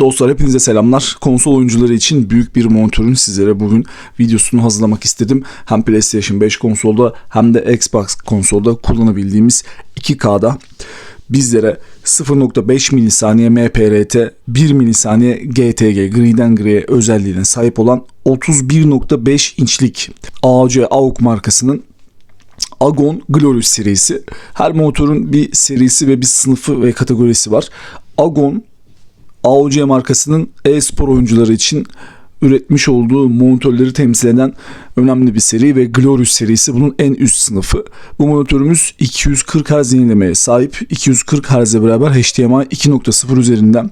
Dostlar hepinize selamlar. Konsol oyuncuları için büyük bir monitörün sizlere bugün videosunu hazırlamak istedim. Hem PlayStation 5 konsolda hem de Xbox konsolda kullanabildiğimiz 2K'da bizlere 0.5 milisaniye MPRT, 1 milisaniye GTG, griden gri'ye özelliğine sahip olan 31.5 inçlik AOC AUK markasının Agon Glorious serisi. Her motorun bir serisi ve bir sınıfı ve kategorisi var. Agon AOC markasının e-spor oyuncuları için üretmiş olduğu monitörleri temsil eden önemli bir seri ve Glorious serisi bunun en üst sınıfı. Bu monitörümüz 240 Hz yenilemeye sahip. 240 Hz'e beraber HDMI 2.0 üzerinden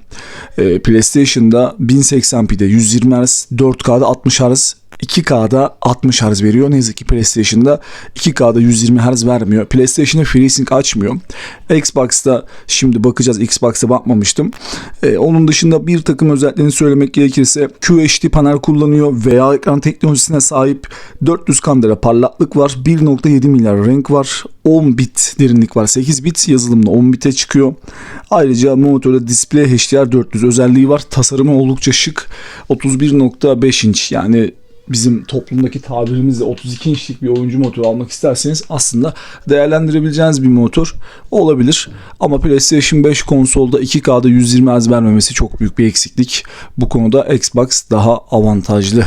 e, PlayStation'da 1080p'de 120 Hz, 4K'da 60 Hz 2K'da 60 Hz veriyor. Ne yazık ki PlayStation'da 2K'da 120 Hz vermiyor. PlayStation'da FreeSync açmıyor. Xbox'ta şimdi bakacağız. Xbox'a bakmamıştım. Ee, onun dışında bir takım özelliklerini söylemek gerekirse QHD panel kullanıyor veya ekran teknolojisine sahip 400 kamera parlaklık var. 1.7 milyar renk var. 10 bit derinlik var. 8 bit yazılımla 10 bite çıkıyor. Ayrıca monitörde Display HDR 400 özelliği var. Tasarımı oldukça şık. 31.5 inç yani bizim toplumdaki tabirimizle 32 inçlik bir oyuncu motoru almak isterseniz aslında değerlendirebileceğiniz bir motor olabilir. Ama PlayStation 5 konsolda 2K'da 120 Hz vermemesi çok büyük bir eksiklik. Bu konuda Xbox daha avantajlı.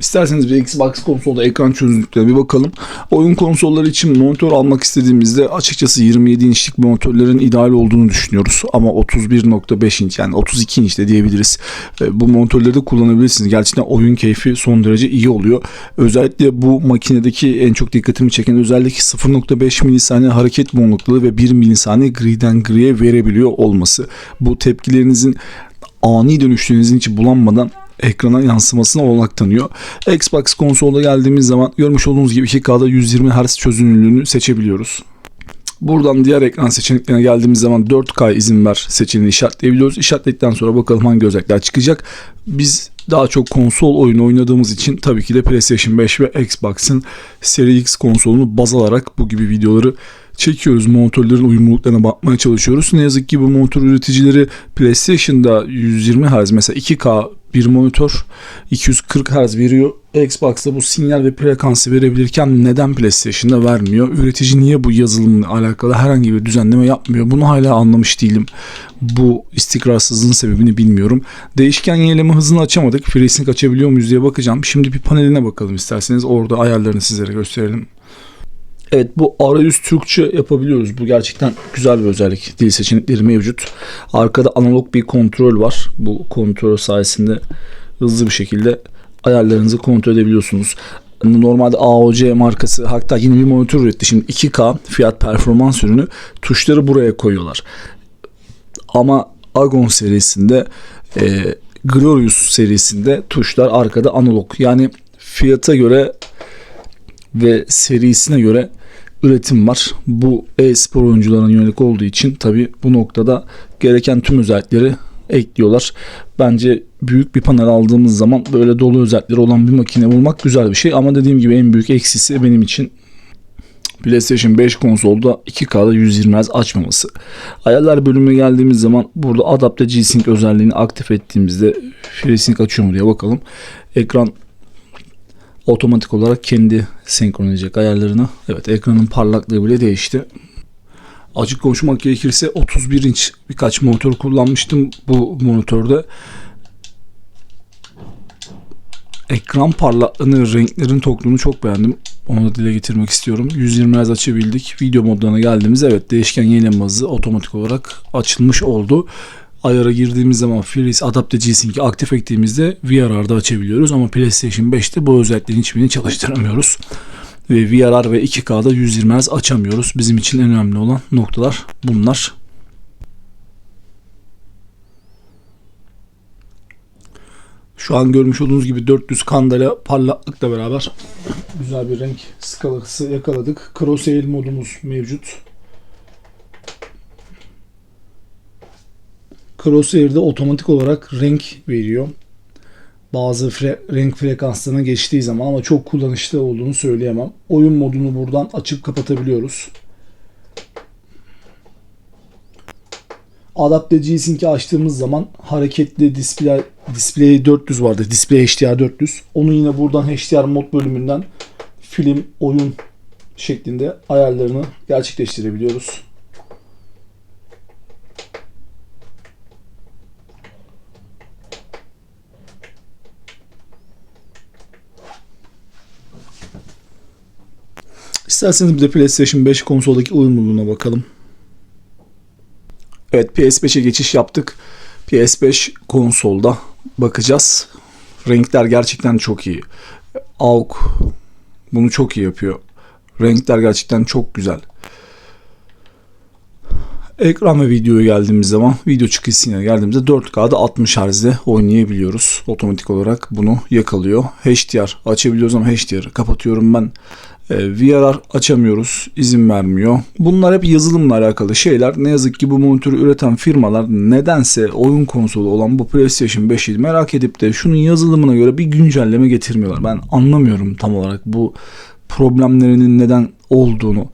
İsterseniz bir Xbox konsolda ekran çözünürlüklerine bir bakalım. Oyun konsolları için monitör almak istediğimizde açıkçası 27 inçlik monitörlerin ideal olduğunu düşünüyoruz. Ama 31.5 inç yani 32 inç de diyebiliriz. E, Bu monitörleri de kullanabilirsiniz. Gerçekten oyun keyfi son derece iyi oluyor. Özellikle bu makinedeki en çok dikkatimi çeken özellik 0.5 milisaniye hareket yoğunlukları ve 1 milisaniye griden griye verebiliyor olması. Bu tepkilerinizin ani dönüşlerinizin içi bulanmadan ekrana yansımasına olanak tanıyor. Xbox konsolda geldiğimiz zaman görmüş olduğunuz gibi 2K'da 120 Hz çözünürlüğünü seçebiliyoruz. Buradan diğer ekran seçeneklerine geldiğimiz zaman 4K izin ver seçeneğini işaretleyebiliyoruz. İşaretledikten sonra bakalım hangi özellikler çıkacak. Biz daha çok konsol oyunu oynadığımız için tabii ki de PlayStation 5 ve Xbox'ın Series X konsolunu baz alarak bu gibi videoları çekiyoruz. Monitörlerin uyumluluklarına bakmaya çalışıyoruz. Ne yazık ki bu monitör üreticileri PlayStation'da 120 Hz mesela 2K bir monitör 240 Hz veriyor. Xbox'ta bu sinyal ve frekansı verebilirken neden PlayStation'da vermiyor? Üretici niye bu yazılımla alakalı herhangi bir düzenleme yapmıyor? Bunu hala anlamış değilim. Bu istikrarsızlığın sebebini bilmiyorum. Değişken yenileme hızını açamadık. FreeSync açabiliyor muyuz diye bakacağım. Şimdi bir paneline bakalım isterseniz. Orada ayarlarını sizlere gösterelim. Evet bu arayüz Türkçe yapabiliyoruz. Bu gerçekten güzel bir özellik. Dil seçenekleri mevcut. Arkada analog bir kontrol var. Bu kontrol sayesinde hızlı bir şekilde ayarlarınızı kontrol edebiliyorsunuz. Normalde AOC markası hatta yeni bir monitör üretti. Şimdi 2K fiyat performans ürünü tuşları buraya koyuyorlar. Ama Agon serisinde e, Glorious serisinde tuşlar arkada analog. Yani fiyata göre ve serisine göre üretim var. Bu e-spor oyuncularına yönelik olduğu için tabi bu noktada gereken tüm özellikleri ekliyorlar. Bence büyük bir panel aldığımız zaman böyle dolu özellikleri olan bir makine bulmak güzel bir şey. Ama dediğim gibi en büyük eksisi benim için PlayStation 5 konsolda 2K'da 120 Hz açmaması. Ayarlar bölümüne geldiğimiz zaman burada Adapte G-Sync özelliğini aktif ettiğimizde FreeSync açıyor mu diye bakalım. Ekran otomatik olarak kendi senkronlayacak ayarlarını. Evet ekranın parlaklığı bile değişti. Açık konuşmak gerekirse 31 inç birkaç monitör kullanmıştım bu monitörde. Ekran parlaklığını, renklerin tokluğunu çok beğendim. Onu da dile getirmek istiyorum. 120 Hz açabildik. Video modlarına geldiğimizde evet değişken yenileme hızı otomatik olarak açılmış oldu ayara girdiğimiz zaman Freeze Adapte G-Sync'i aktif ettiğimizde VRR'da açabiliyoruz ama PlayStation 5'te bu özelliklerin hiçbirini çalıştıramıyoruz. Ve VRR ve 2K'da 120 Hz açamıyoruz. Bizim için en önemli olan noktalar bunlar. Şu an görmüş olduğunuz gibi 400 kandela parlaklıkla beraber güzel bir renk skalası yakaladık. Crosshair modumuz mevcut. Crosshair'de otomatik olarak renk veriyor. Bazı fre- renk frekanslarına geçtiği zaman ama çok kullanışlı olduğunu söyleyemem. Oyun modunu buradan açıp kapatabiliyoruz. Adapte G-Sync'i açtığımız zaman hareketli display display 400 vardı. Display HDR 400. Onu yine buradan HDR mod bölümünden film, oyun şeklinde ayarlarını gerçekleştirebiliyoruz. İsterseniz bir de PlayStation 5 konsoldaki uyumluluğuna bakalım. Evet PS5'e geçiş yaptık. PS5 konsolda bakacağız. Renkler gerçekten çok iyi. AUG bunu çok iyi yapıyor. Renkler gerçekten çok güzel. Ekran ve videoya geldiğimiz zaman video çıkışına geldiğimizde 4K'da 60 Hz'de oynayabiliyoruz. Otomatik olarak bunu yakalıyor. HDR açabiliyoruz ama HDR'ı kapatıyorum ben. Ee, VRR açamıyoruz, izin vermiyor. Bunlar hep yazılımla alakalı şeyler. Ne yazık ki bu monitörü üreten firmalar nedense oyun konsolu olan bu PlayStation 5'i merak edip de şunun yazılımına göre bir güncelleme getirmiyorlar. Ben anlamıyorum tam olarak bu problemlerinin neden olduğunu.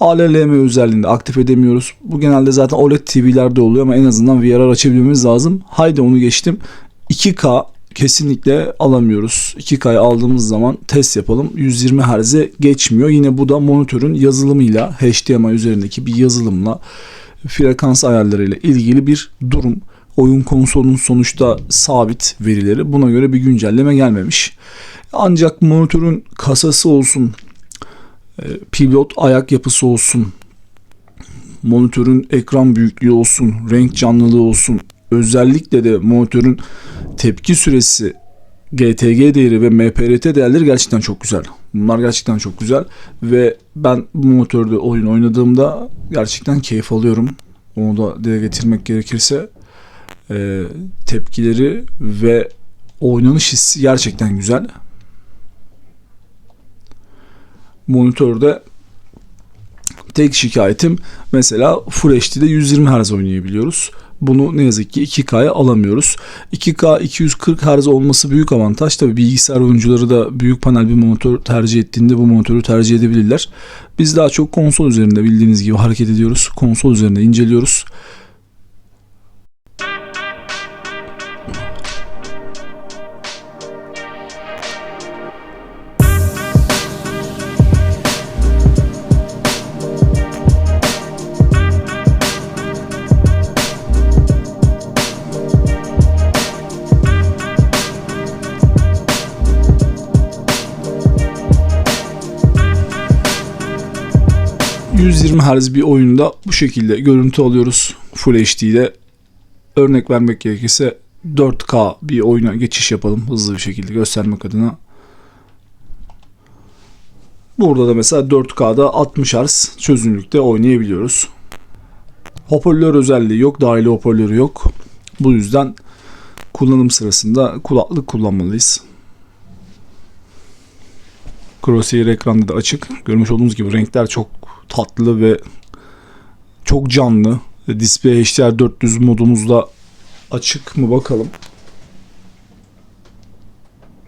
ALLM özelliğinde aktif edemiyoruz. Bu genelde zaten OLED TV'lerde oluyor ama en azından VRR açabilmemiz lazım. Haydi onu geçtim. 2K kesinlikle alamıyoruz. 2K'yı aldığımız zaman test yapalım. 120 Hz'e geçmiyor. Yine bu da monitörün yazılımıyla HDMI üzerindeki bir yazılımla frekans ayarlarıyla ilgili bir durum. Oyun konsolunun sonuçta sabit verileri. Buna göre bir güncelleme gelmemiş. Ancak monitörün kasası olsun, e, pivot ayak yapısı olsun, monitörün ekran büyüklüğü olsun, renk canlılığı olsun, özellikle de monitörün tepki süresi GTG değeri ve MPRT değerleri gerçekten çok güzel. Bunlar gerçekten çok güzel ve ben bu monitörde oyun oynadığımda gerçekten keyif alıyorum. Onu da dile getirmek gerekirse e, tepkileri ve oynanış hissi gerçekten güzel. Monitörde tek şikayetim mesela Full HD'de 120 Hz oynayabiliyoruz. Bunu ne yazık ki 2K'ya alamıyoruz. 2K 240 Hz olması büyük avantaj. Tabi bilgisayar oyuncuları da büyük panel bir monitör tercih ettiğinde bu monitörü tercih edebilirler. Biz daha çok konsol üzerinde bildiğiniz gibi hareket ediyoruz. Konsol üzerinde inceliyoruz. ...120 Hz bir oyunda bu şekilde görüntü alıyoruz Full HD'de. Örnek vermek gerekirse 4K bir oyuna geçiş yapalım hızlı bir şekilde göstermek adına. Burada da mesela 4K'da 60 Hz çözünürlükte oynayabiliyoruz. Hoparlör özelliği yok, dahili hoparlörü yok. Bu yüzden kullanım sırasında kulaklık kullanmalıyız. Crosshair ekranda da açık. Görmüş olduğunuz gibi renkler çok tatlı ve çok canlı. Display HDR 400 modumuzda açık mı bakalım.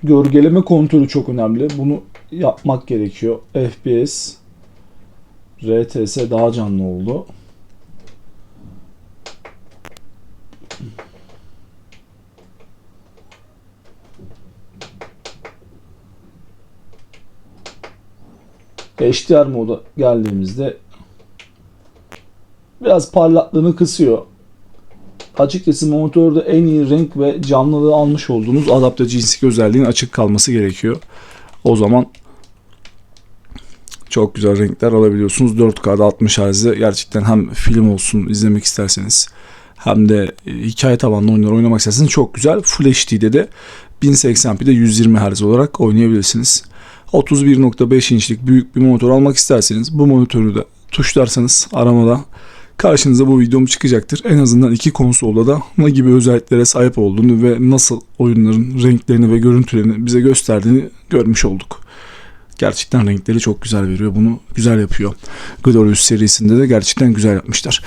Gölgeleme kontrolü çok önemli. Bunu yapmak gerekiyor. FPS RTS daha canlı oldu. HDR moda geldiğimizde biraz parlaklığını kısıyor. Açıkçası monitörde en iyi renk ve canlılığı almış olduğunuz adapte cinslik özelliğin açık kalması gerekiyor. O zaman çok güzel renkler alabiliyorsunuz. 4K'da 60 Hz'de gerçekten hem film olsun izlemek isterseniz hem de hikaye tabanlı oyunlar oynamak isterseniz çok güzel. Full HD'de de 1080p'de 120 Hz olarak oynayabilirsiniz. 31.5 inçlik büyük bir monitör almak isterseniz bu monitörü de tuşlarsanız aramada karşınıza bu videom çıkacaktır. En azından iki konsolda da ne gibi özelliklere sahip olduğunu ve nasıl oyunların renklerini ve görüntülerini bize gösterdiğini görmüş olduk. Gerçekten renkleri çok güzel veriyor. Bunu güzel yapıyor. Glorious serisinde de gerçekten güzel yapmışlar.